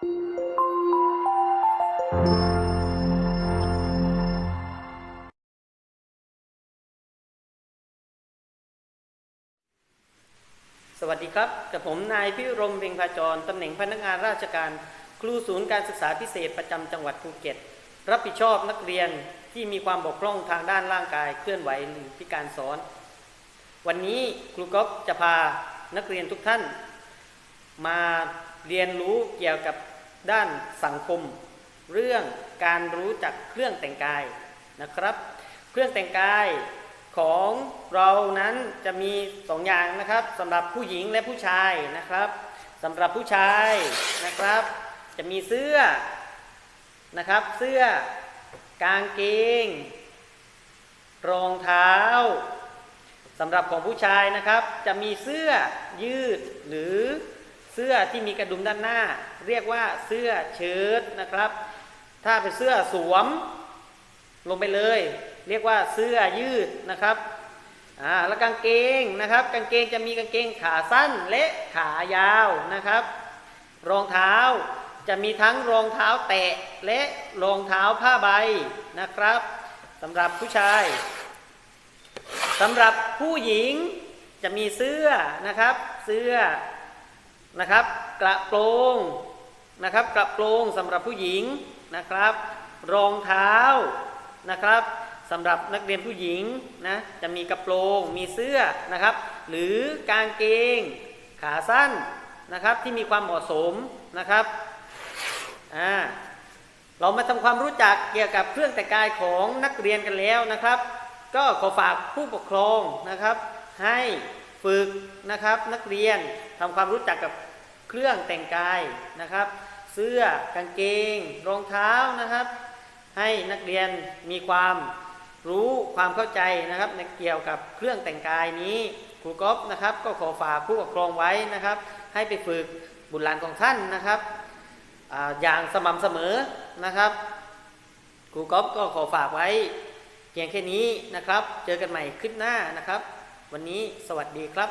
สวัสดีครับ กับผมนายพิรมเวงพาจร ตำแหน่งพนักงานราชการ ครูศูนย์การศึกษาพิเศษประจำจังหวัดภูเก็ต รับผิดชอบนักเรียนที่มีความบกพร่องทางด้านร่างกายเคลื่อนไหวหรือพิการซ้อน วันนี้ครูก๊อฟจะพานักเรียนทุกท่าน มาเรียนรู้เกี่ยวกับด้านสังคม เรื่องการรู้จักเครื่องแต่งกายนะครับ เครื่องแต่งกายของเรานั้นจะมีสองอย่างนะครับสำหรับผู้หญิงและผู้ชายนะครับสำหรับผู้ชายนะครับ จะมีเสื้อนะครับเสื้อกางเกง รองเท้าสำหรับของผู้ชายนะครับ จะมีเสื้อยืดหรือ เสื้อที่มีกระดุมด้านหน้า เรียกว่าเสื้อเชิ้ตนะครับ ถ้าเป็นเสื้อสวมลงไปเลย เรียกว่าเสื้อยืดนะครับอ่าแล้วกางเกงนะครับ กางเกงจะมีกางเกงขาสั้นและขายาวนะครับ รองเท้าจะมีทั้งรองเท้าแตะและรองเท้าผ้าใบนะครับสำหรับผู้ชายสำหรับผู้หญิงจะมีเสื้อนะครับ เสื้อ นะครับ กระโปรงนะครับ กระโปรงสำหรับผู้หญิงนะครับ รองเท้านะครับสำหรับนักเรียนผู้หญิงนะจะมีกระโปรงมีเสื้อนะครับ หรือกางเกง ขาสั้นนะครับที่มีความเหมาะสมนะครับอ่าเรามาทำความรู้จักเกี่ยวกับเครื่องแต่งกายของนักเรียนกันแล้วนะครับ ก็ขอฝากผู้ปกครองนะครับ ให้ ฝึกนะครับนักเรียนทำความรู้จักกับเครื่องแต่งกายนะครับ เสื้อกางเกง รองเท้านะครับ ให้นักเรียนมีความรู้ความเข้าใจนะครับในเกี่ยวกับเครื่องแต่งกายนี้ครูก๊อฟนะครับ ก็ขอฝากผู้ปกครองไว้นะครับ ให้ไปฝึกบุตรหลานของท่านนะครับออย่างสม่ำเสมอนะครับครูก๊อฟก็ขอฝากไว้เพียงแค่นี้นะครับ เจอกันใหม่คลิปหน้านะครับ วันนี้สวัสดีครับ